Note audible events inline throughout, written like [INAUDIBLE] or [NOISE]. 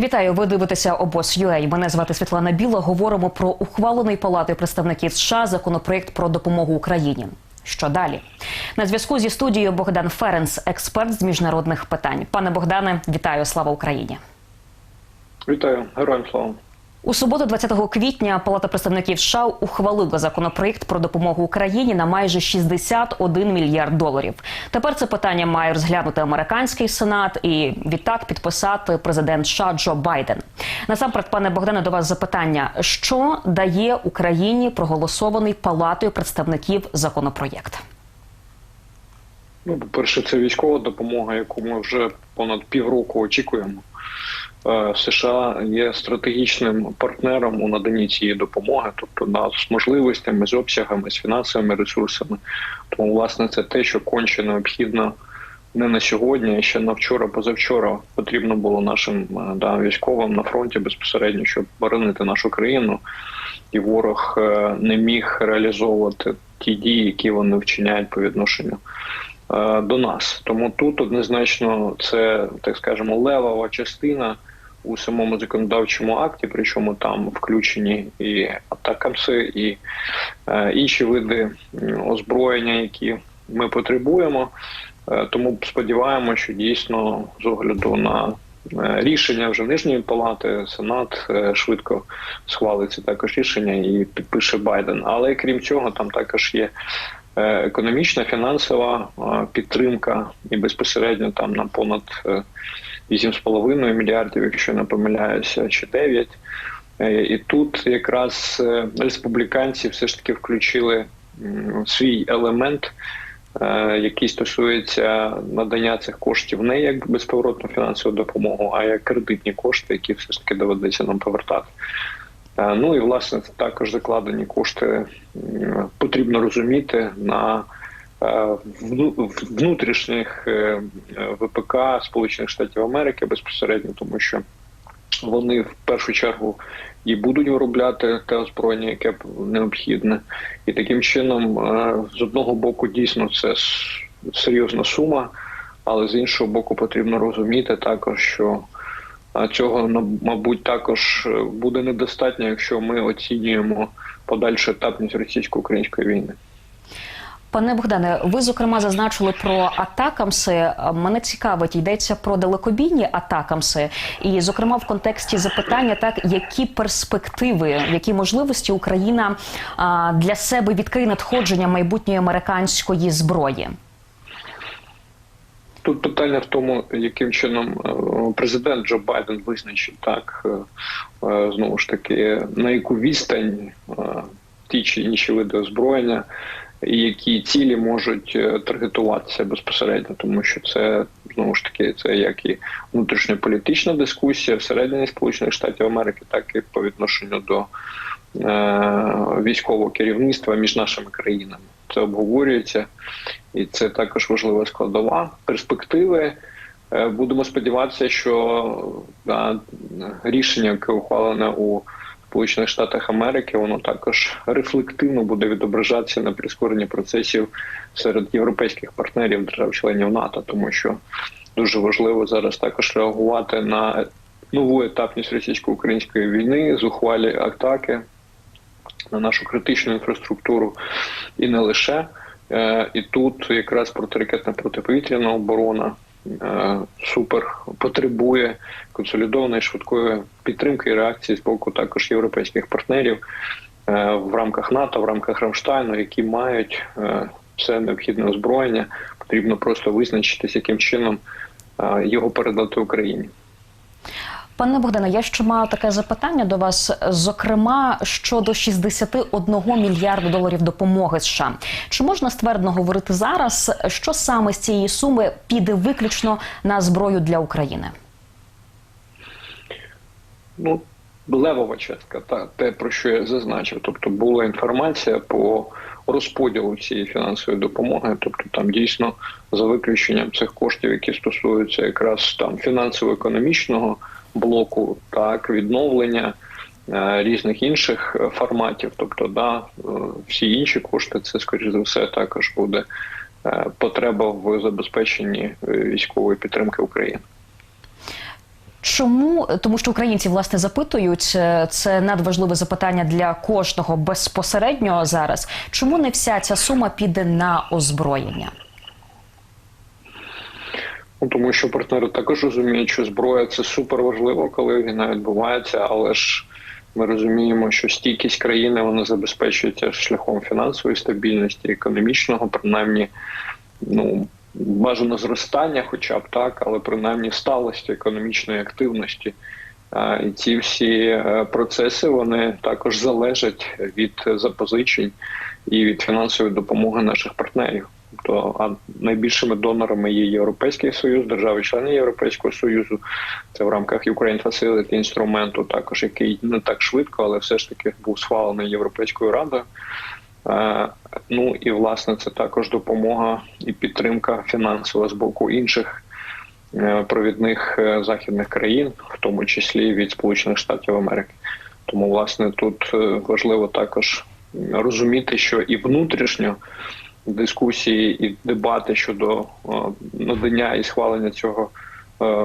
Вітаю, ви дивитеся обоз UA. Мене звати Світлана Біла. Говоримо про ухвалений палатою представників США законопроект про допомогу Україні. Що далі? На зв'язку зі студією Богдан Ференс, експерт з міжнародних питань. Пане Богдане, вітаю! Слава Україні! Вітаю, героям слава. У суботу, 20 квітня, Палата представників США ухвалила законопроект про допомогу Україні на майже 61 мільярд доларів. Тепер це питання має розглянути американський сенат і відтак підписати президент США Джо Байден. Насамперед, пане Богдане, до вас запитання: що дає Україні проголосований палатою представників законопроєкт? Ну, по-перше, це військова допомога, яку ми вже понад півроку очікуємо. Е, США є стратегічним партнером у наданні цієї допомоги, тобто на з можливостями, з обсягами, з фінансовими ресурсами. Тому, власне, це те, що конче необхідно не на сьогодні, а ще на вчора, позавчора потрібно було нашим е, да, військовим на фронті безпосередньо, щоб боронити нашу країну, і ворог е, не міг реалізовувати ті дії, які вони вчиняють по відношенню до нас. Тому тут однозначно це так скажемо левова частина у самому законодавчому акті, причому там включені і атакамси, і е, інші види озброєння, які ми потребуємо. Е, тому сподіваємося, що дійсно з огляду на е, рішення вже нижньої палати Сенат е, швидко схвалить це також рішення і підпише Байден. Але крім цього, там також є. Е, економічна фінансова підтримка і безпосередньо там на понад 8,5 мільярдів, якщо не помиляюся, чи 9. Е, і тут якраз республіканці все ж таки включили свій елемент, який стосується надання цих коштів не як безповоротну фінансову допомогу, а як кредитні кошти, які все ж таки доведеться нам повертати. Ну і власне це також закладені кошти потрібно розуміти на внутрішніх е, ВПК Сполучених Штатів Америки безпосередньо, тому що вони в першу чергу і будуть виробляти те озброєння, яке необхідне, і таким чином, з одного боку, дійсно це серйозна сума, але з іншого боку, потрібно розуміти також, що цього мабуть також е, буде недостатньо, якщо ми оцінюємо подальшу етапність російсько-української війни. Пане Богдане, ви зокрема зазначили про атакамси. Мене цікавить, йдеться про далекобійні атакамси, і зокрема в контексті запитання, так які перспективи, які можливості Україна для себе відкриє надходження майбутньої американської зброї. Тут питання в тому, яким чином е, президент Джо Байден визначить так е, е, знову ж таки на яку відстань ті чи інші види озброєння, які цілі можуть таргетуватися безпосередньо, тому що це знову ж таки це як і внутрішньополітична дискусія всередині Сполучених Штатів Америки, так і по відношенню до військового керівництва між нашими країнами. Це обговорюється і це також важлива складова перспективи. Е, будемо сподіватися, що да, рішення, яке ухвалене у Сполучених Штатах Америки, воно також рефлективно буде відображатися на прискоренні процесів серед європейських партнерів держав-членів НАТО, тому що дуже важливо зараз також реагувати на нову етапність російсько-української війни, зухвалі атаки на нашу критичну інфраструктуру і не лише. Е, і тут якраз протиракетна протиповітряна оборона супер потребує консолідованої швидкої підтримки і реакції з боку також європейських партнерів е, в рамках НАТО, в рамках Рамштайну, які мають все необхідне озброєння. Потрібно просто визначитись, яким чином його передати Україні. Пане Богдане, я ще маю таке запитання до вас, зокрема щодо 61 мільярду доларів допомоги США. Чи можна ствердно говорити зараз, що саме з цієї суми піде виключно на зброю для України? Ну, левова частка, та те про що я зазначив. Тобто була інформація по розподілу цієї фінансової допомоги, тобто там дійсно за виключенням цих коштів, які стосуються якраз там фінансово-економічного блоку, так відновлення е, різних інших е, форматів. Тобто, да, е, всі інші кошти, це скоріш за все також буде потреба в забезпеченні військової підтримки України. Чому тому, що українці власне запитують е, це надважливе запитання для кожного безпосередньо зараз. Чому не вся ця сума піде на озброєння? Ну, тому що партнери також розуміють, що зброя це супер важливо, коли війна відбувається, але ж ми розуміємо, що стійкість країни вона забезпечується шляхом фінансової стабільності, економічного, принаймні, ну бажано зростання, хоча б так, але принаймні сталості економічної активності. І ці всі е, процеси вони також залежать від запозичень і від фінансової допомоги наших партнерів. То а найбільшими донорами є Європейський Союз, держави-члени Європейського Союзу. Це в рамках Ukraine Facility інструменту, також який не так швидко, але все ж таки був схвалений Європейською радою. Е, Ну і власне це також допомога і підтримка фінансова з боку інших е, провідних е, західних країн, в тому числі від Сполучених Штатів Америки. Тому, власне, тут важливо також розуміти, що і внутрішньо дискусії і дебати щодо надання і схвалення цього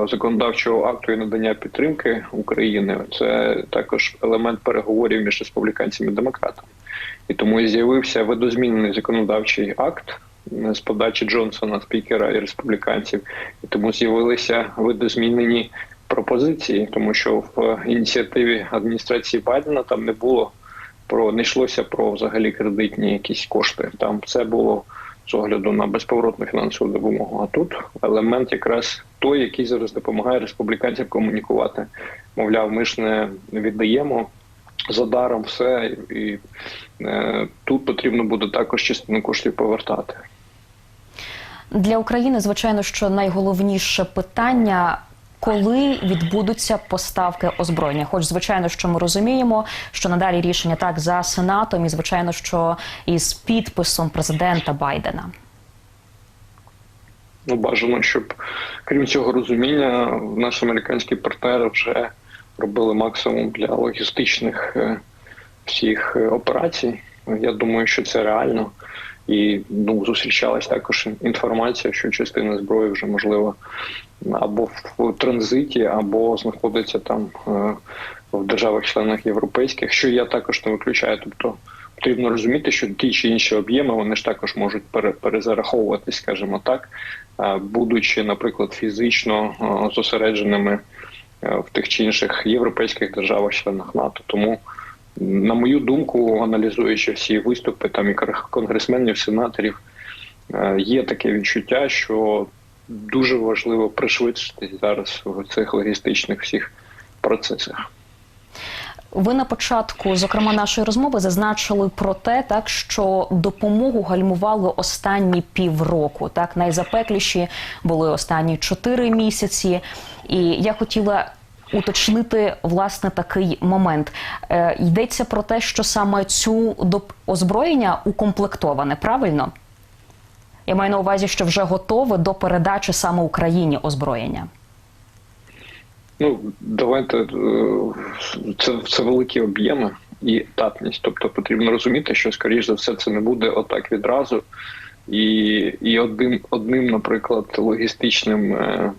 законодавчого акту і надання підтримки України це також елемент переговорів між республіканцями і демократами. І тому з'явився видозмінений законодавчий акт е, з подачі Джонсона, спікера і республіканців, і тому з'явилися видозмінені пропозиції, тому що в ініціативі адміністрації Байдена там не було про не йшлося про взагалі кредитні якісь кошти. Там це було з огляду на безповоротну фінансову допомогу. А тут елемент якраз той, який зараз допомагає республіканцям комунікувати. Мовляв, ми ж не віддаємо за даром все, і е, тут потрібно буде також частину коштів повертати. Для України, звичайно, що найголовніше питання. Коли відбудуться поставки озброєння? Хоч звичайно, що ми розуміємо, що надалі рішення так за сенатом, і звичайно, що із підписом президента Байдена. Ну, бажано, щоб крім цього розуміння, наші американські партнери вже робили максимум для логістичних е, всіх е, операцій. Я думаю, що це реально. І ну зустрічалась також інформація, що частина зброї вже можливо або в транзиті, або знаходиться там е, в державах-членах європейських, що я також не виключаю. Тобто потрібно розуміти, що ті чи інші об'єми вони ж також можуть пере- перезараховуватись, скажімо так, будучи, наприклад, фізично зосередженими в тих чи інших європейських державах-членах НАТО. Тому на мою думку, аналізуючи всі виступи там і конгресменів, сенаторів, е, є таке відчуття, що дуже важливо пришвидшити зараз в цих логістичних всіх процесах. Ви на початку, зокрема, нашої розмови зазначили про те, так що допомогу гальмували останні півроку. Так найзапекліші були останні чотири місяці. І я хотіла уточнити власне такий момент. Е, йдеться про те, що саме цю озброєння укомплектоване, правильно? Я маю на увазі, що вже готове до передачі саме Україні озброєння. Ну давайте е, це, це великі об'єми і етапність. Тобто потрібно розуміти, що скоріш за все це не буде отак відразу, і і одним, одним, наприклад, логістичним е,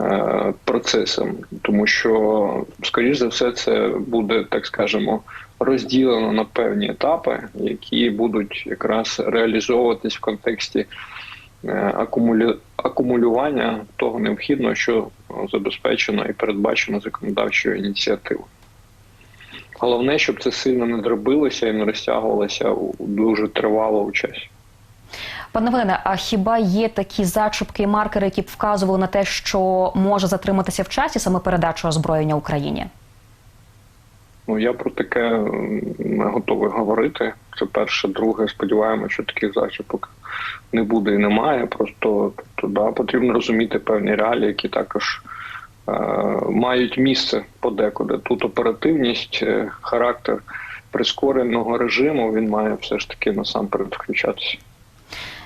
е, процесом, тому що скоріш за все це буде, так скажемо, розділено на певні етапи, які будуть якраз реалізовуватись в контексті е, акумулю... акумулювання того необхідного, що забезпечено і передбачено законодавчою ініціативою. Головне, щоб це сильно не дробилося і не розтягувалося у- дуже тривало у часі. Пане Вене, а хіба є такі зачіпки і маркери, які б вказували на те, що може затриматися в часі саме передача озброєння Україні? Ну я про таке не готовий говорити. Це перше, друге. Сподіваємося, що таких зачіпок не буде і немає. Просто тобто, потрібно розуміти певні реалії, які також е, мають місце подекуди. Тут оперативність, е, характер прискореного режиму він має все ж таки насамперед включатися.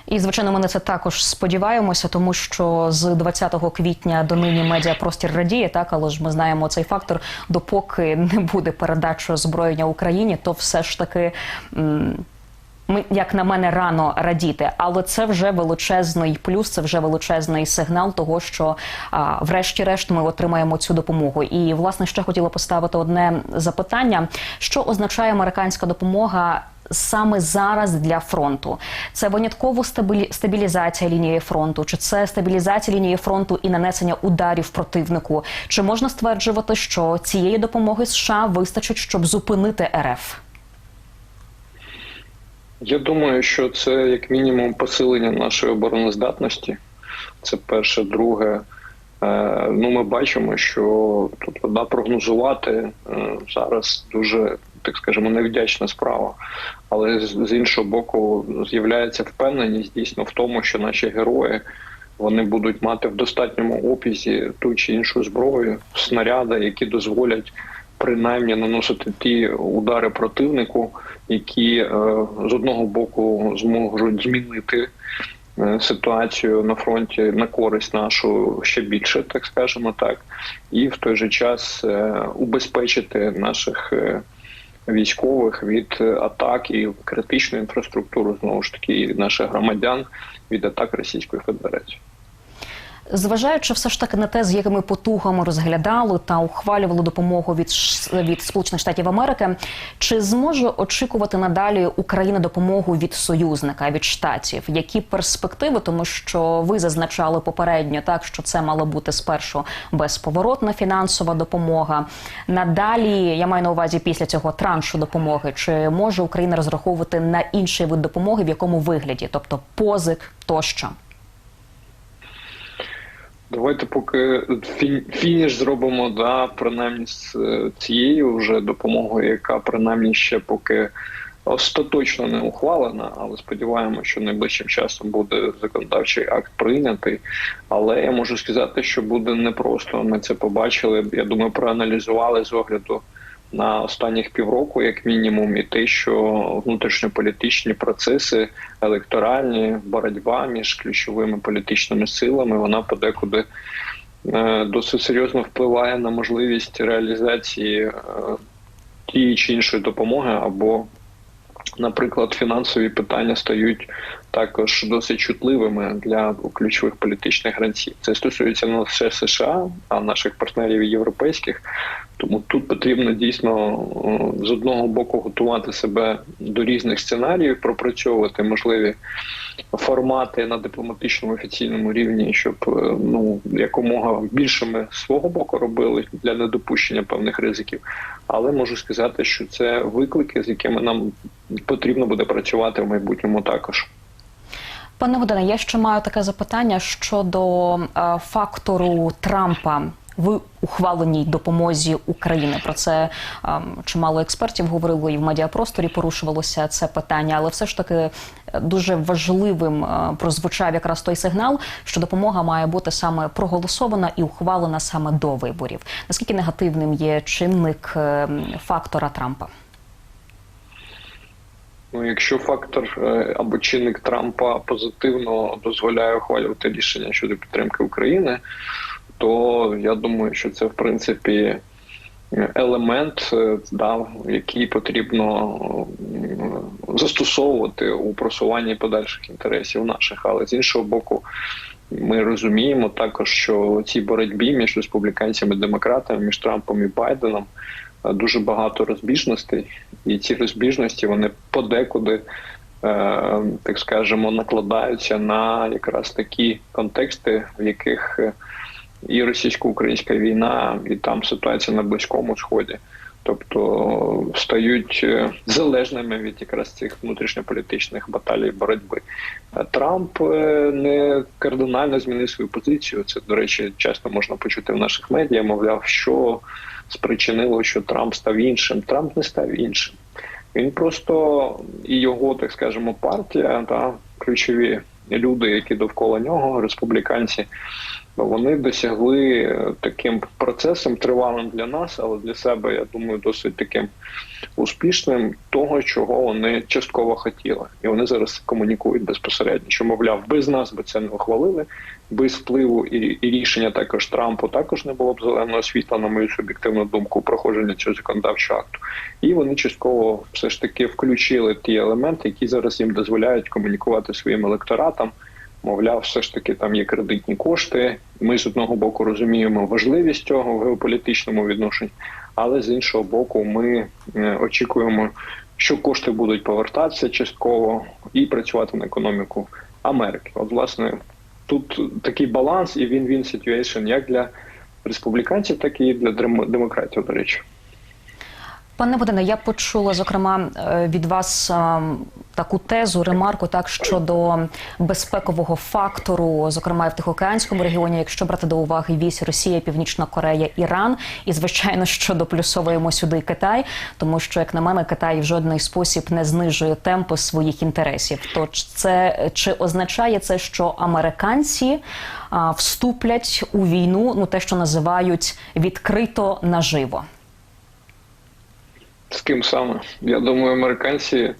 І звичайно, ми на це також сподіваємося, тому що з 20 квітня до нині медіапростір радіє, так але ж ми знаємо цей фактор. Допоки не буде передачі озброєння Україні, то все ж таки. ми, як на мене, рано радіти, але це вже величезний плюс, це вже величезний сигнал того, що врешті-решт ми отримаємо цю допомогу. І власне ще хотіла поставити одне запитання: що означає американська допомога? Саме зараз для фронту це винятково стабілізація лінії фронту, чи це стабілізація лінії фронту і нанесення ударів противнику? Чи можна стверджувати, що цієї допомоги США вистачить, щоб зупинити РФ? Я думаю, що це як мінімум посилення нашої обороноздатності. Це перше, друге. Е, ну, ми бачимо, що тут одна прогнозувати е, зараз дуже, так скажемо, невдячна справа. Але з, іншого боку, з'являється впевненість дійсно в тому, що наші герої вони будуть мати в достатньому опізі ту чи іншу зброю, снаряди, які дозволять принаймні наносити ті удари противнику, які е, з одного боку зможуть змінити е, ситуацію на фронті на користь нашу ще більше, так скажемо так, і в той же час е, убезпечити наших військових від е, атак і критичну інфраструктуру знову ж таки і наших громадян від атак Російської Федерації. Зважаючи все ж таки на те, з якими потугами розглядали та ухвалювали допомогу від від Сполучених Штатів Америки, чи зможе очікувати надалі Україна допомогу від союзника від штатів? Які перспективи? Тому що ви зазначали попередньо, так що це мало бути спершу безповоротна фінансова допомога. Надалі я маю на увазі після цього траншу допомоги. Чи може Україна розраховувати на інший вид допомоги, в якому вигляді, тобто позик тощо? Давайте поки фініш зробимо, да, принаймні з е, цією вже допомогою, яка принаймні ще поки остаточно не ухвалена, але сподіваємося, що найближчим часом буде законодавчий акт прийнятий. Але я можу сказати, що буде непросто. Ми це побачили. Я думаю, проаналізували з огляду на останніх півроку, як мінімум, і те, що внутрішньополітичні процеси, електоральні боротьба між ключовими політичними силами, вона подекуди е, досить серйозно впливає на можливість реалізації е, тієї чи іншої допомоги або Наприклад, фінансові питання стають також досить чутливими для ключових політичних гравців. Це стосується не лише США, а наших партнерів європейських. Тому тут потрібно дійсно з одного боку готувати себе до різних сценаріїв, пропрацьовувати можливі формати на дипломатичному офіційному рівні, щоб е, ну якомога більше ми свого боку робили для недопущення певних ризиків. Але можу сказати, що це виклики, з якими нам потрібно буде працювати в майбутньому також. Пане Годане, я ще маю таке запитання щодо е, фактору Трампа в ухваленій допомозі України. Про це е, чимало експертів говорили і в медіапросторі порушувалося це питання, але все ж таки е, дуже важливим е, прозвучав якраз той сигнал, що допомога має бути саме проголосована і ухвалена саме до виборів. Наскільки негативним є чинник е, фактора Трампа? Ну, якщо фактор е, або чинник Трампа позитивно дозволяє ухвалювати рішення щодо підтримки України, то я думаю, що це в принципі елемент, е, да, який потрібно застосовувати у просуванні подальших інтересів наших. Але з іншого боку, ми розуміємо також, що у цій боротьбі між республіканцями і демократами, між Трампом і Байденом е, дуже багато розбіжностей, і ці розбіжності вони подекуди, е, так скажемо, накладаються на якраз такі контексти, в яких е, і російсько-українська війна, і там ситуація на близькому сході. Тобто стають е, залежними від якраз цих внутрішньополітичних баталій боротьби. Е, Трамп е, не кардинально змінив свою позицію. Це, до речі, часто можна почути в наших медіа. Мовляв, що спричинило, що Трамп став іншим. Трамп не став іншим. Він просто і його, так скажемо, партія та ключові люди, які довкола нього, республіканці, Вони досягли е, таким процесом тривалим для нас, але для себе я думаю, досить таким успішним того, чого вони частково хотіли, і вони зараз комунікують безпосередньо. Що мовляв, без нас би це не ухвалили, без впливу і, і рішення також Трампу також не було б зеленого світла, на мою суб'єктивну думку, проходження цього законодавчого акту. І вони частково все ж таки включили ті елементи, які зараз їм дозволяють комунікувати своїм електоратам. Мовляв, все ж таки там є кредитні кошти. Ми з одного боку розуміємо важливість цього в геополітичному відношенні, але з іншого боку, ми е, очікуємо, що кошти будуть повертатися частково і працювати на економіку Америки. От, власне, тут такий баланс і він-він ситуейшн як для республіканців, так і для дем- демократів, до речі. Пане Богдане, я почула зокрема е, від вас е, таку тезу, ремарку так щодо безпекового фактору, зокрема і в Тихоокеанському регіоні, якщо брати до уваги вісь Росія, Північна Корея, Іран, і звичайно, що доплюсовуємо сюди Китай, тому що, як на мене, Китай в жодний спосіб не знижує темпи своїх інтересів. То це чи означає це, що американці а, вступлять у війну, ну те, що називають відкрито наживо? З ким саме? Я думаю, американці е,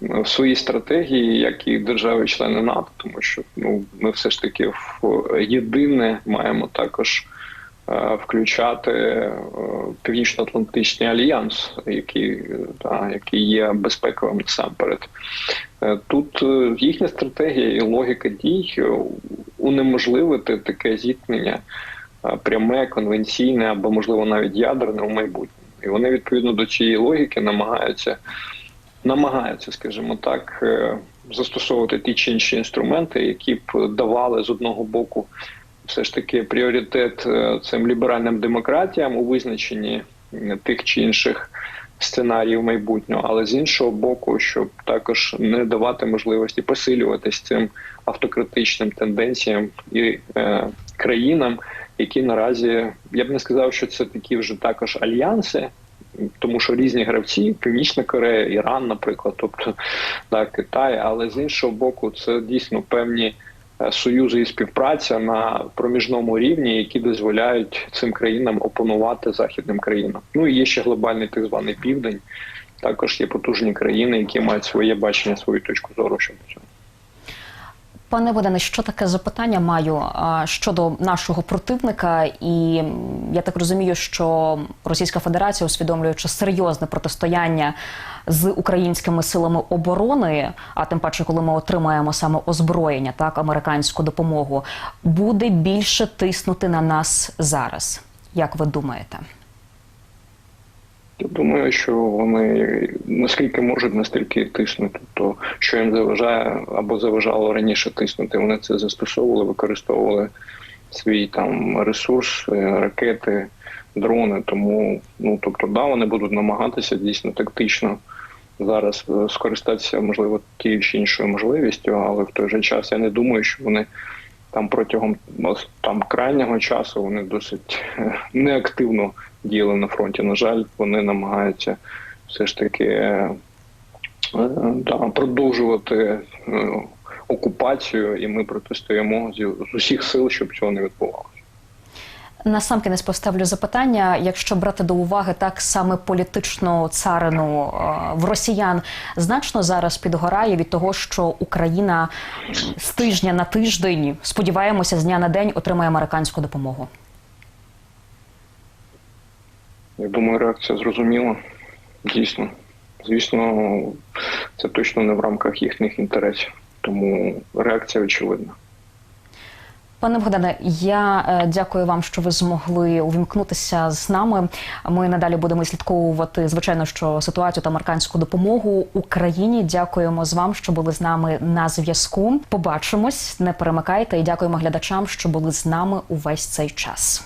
в своїй стратегії, як і держави-члени НАТО, тому що ну ми все ж таки в єдине маємо також е, включати е, Північно-Атлантичний альянс, який, е, та, який є безпековим насамперед. Е, Тут е, їхня стратегія і логіка дій е, унеможливити таке зіткнення е, пряме, конвенційне або можливо навіть ядерне у майбутньому. І вони відповідно до цієї логіки намагаються, намагаються, скажімо так, е, застосовувати ті чи інші інструменти, які б давали з одного боку все ж таки пріоритет е, цим ліберальним демократіям у визначенні е, тих чи інших сценаріїв майбутнього, але з іншого боку, щоб також не давати можливості посилюватись цим автократичним тенденціям і е, країнам, які наразі я б не сказав, що це такі вже також альянси. Тому що різні гравці, Північна Корея, Іран, наприклад, тобто так, Китай, але з іншого боку, це дійсно певні е, союзи і співпраця на проміжному рівні, які дозволяють цим країнам опонувати західним країнам. Ну і є ще глобальний так званий південь. Також є потужні країни, які мають своє бачення, свою точку зору щодо цього. Пане Богдане, що таке запитання маю щодо нашого противника, і я так розумію, що Російська Федерація, усвідомлюючи серйозне протистояння з українськими силами оборони, а тим паче, коли ми отримаємо саме озброєння, так американську допомогу, буде більше тиснути на нас зараз. Як ви думаєте? Я думаю, що вони наскільки можуть, настільки і тиснуть. Тобто, що їм заважає або заважало раніше тиснути, вони це застосовували, використовували свій там ресурс, е, ракети, дрони. Тому, ну тобто, да, вони будуть намагатися дійсно тактично зараз е, скористатися, можливо, тією чи іншою можливістю, але в той же час я не думаю, що вони. Там протягом там крайнього часу вони досить е, [LAUGHS] неактивно діяли на фронті. На жаль, вони намагаються все ж таки е, е, да, продовжувати е, окупацію, і ми протистоїмо з усіх сил, щоб цього не відбувалося. Насамкінець поставлю запитання. Якщо брати до уваги так саме політичну царину е, в росіян значно зараз підгорає від того, що Україна з тижня на тиждень, сподіваємося, з дня на день отримає американську допомогу. Я думаю, реакція зрозуміла. Дійсно, звісно, це точно не в рамках їхніх інтересів, тому реакція очевидна. Пане Богдане, я е, дякую вам, що ви змогли увімкнутися з нами. Ми надалі будемо слідковувати, звичайно, що ситуацію та американську допомогу Україні. Дякуємо з вам, що були з нами на зв'язку. Побачимось, не перемикайте і дякуємо глядачам, що були з нами увесь цей час.